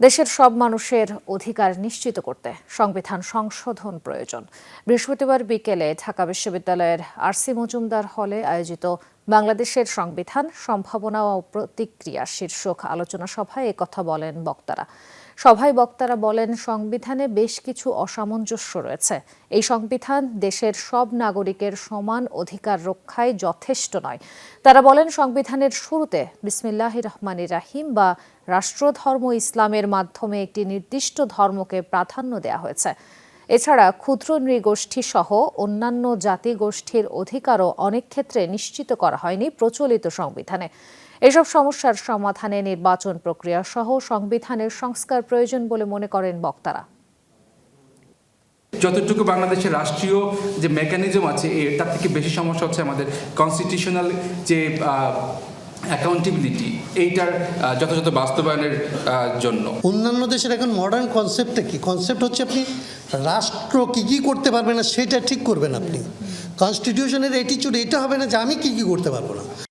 দেশের সব মানুষের অধিকার নিশ্চিত করতে সংবিধান সংশোধন প্রয়োজন। বৃহস্পতিবার বিকেলে ঢাকা বিশ্ববিদ্যালয়ের আরসি মজুমদার হলে আয়োজিত বাংলাদেশের সংবিধান, সম্ভাবনা ও প্রতিক্রিয়া শীর্ষক আলোচনা সভায় একথা বলেন বক্তারা। সভায় বক্তারা বলেন, সংবিধানে বেশ কিছু অসামঞ্জস্য রয়েছে। এই সংবিধান দেশের সব নাগরিকের সমান অধিকার রক্ষায় যথেষ্ট নয়। তারা বলেন, সংবিধানের শুরুতে বিসমিল্লাহ রহমান রাহিম বা রাষ্ট্রধর্ম ইসলামের মাধ্যমে একটি নির্দিষ্ট ধর্মকে প্রাধান্য দেওয়া হয়েছে। এছাড়া ক্ষুদ্র নৃগোষ্ঠী সহ অন্যান্য জাতিগোষ্ঠীর অধিকারও অনেক ক্ষেত্রে নিশ্চিত করা হয়নি প্রচলিত সংবিধানে। এসব সমস্যার সমাধানে নির্বাচন প্রক্রিয়া সহ সংবিধানের সংস্কার প্রয়োজন বলে মনে করেন বক্তারা। যতটুকু বাংলাদেশের রাষ্ট্রীয় যে মেকানিজম আছে এর তার থেকে বেশি সমস্যা হচ্ছে আমাদের কনস্টিটিউশনাল যে অ্যাকাউন্টেবিলিটি এইটার যথাযথ বাস্তবায়নের আহ, জন্য। অন্যান্য দেশের এখন মডার্ন কনসেপ্টটা কি? কনসেপ্ট হচ্ছে আপনি রাষ্ট্র কী কী করতে পারবে না, সেটা ঠিক করবেন আপনি। কনস্টিটিউশনের অ্যাটিচিউড এটা হবে না যে আমি কী কী করতে পারব না।